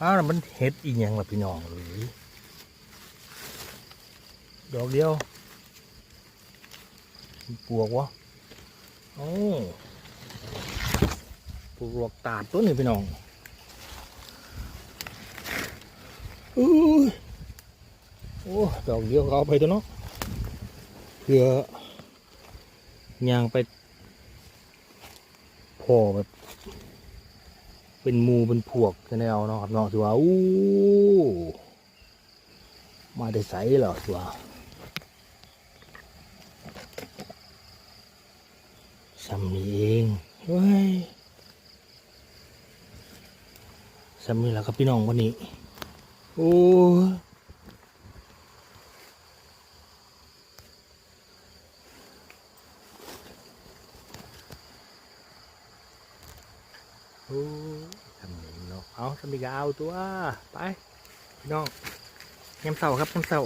อ้าวมันเฮ็ดอีหยังละพี่น้องเลยดอกเดียวปวกวะโอ้ปลวกตาดตัวนี้พี่น้องอู้โอ้ดอกเดียวเอาไปตัวเนาะเพื่อยางไปพอแบบ เป็นหมูเป็นพวกจะได้เนาะครับเนาะถือว่าอู้มาได้ใสเหรอถือว่าซ้ำนี้เองเฮ้ยซ้ำนี้แหละครับพี่น้องวันนี้ โอ้ โอ้ทำนี้เนาะเอาสมิกาเอาตัว ไป พี่น้องยำเสาครับยำเสา